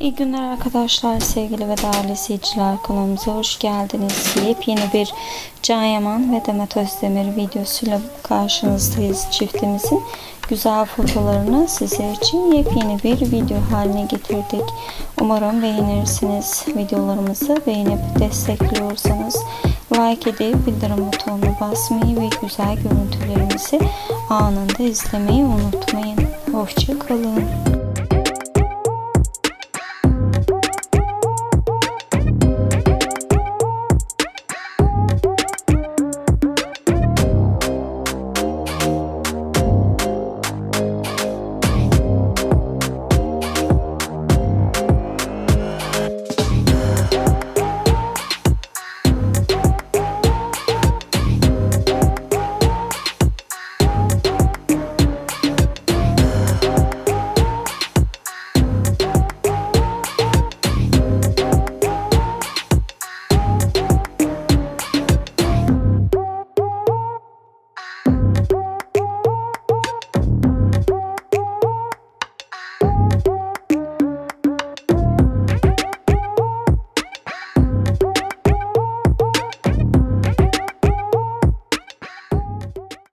İyi günler arkadaşlar, sevgili ve değerli seyirciler kanalımıza hoş geldiniz. Yepyeni bir Can Yaman ve Demet Özdemir videosuyla karşınızdayız. Çiftimizin güzel fotolarını sizler için yepyeni bir video haline getirdik. Umarım beğenirsiniz. Videolarımızı beğenip destekliyorsanız like edip bildirim butonuna basmayı ve güzel görüntülerimizi anında izlemeyi unutmayın. Hoşçakalın.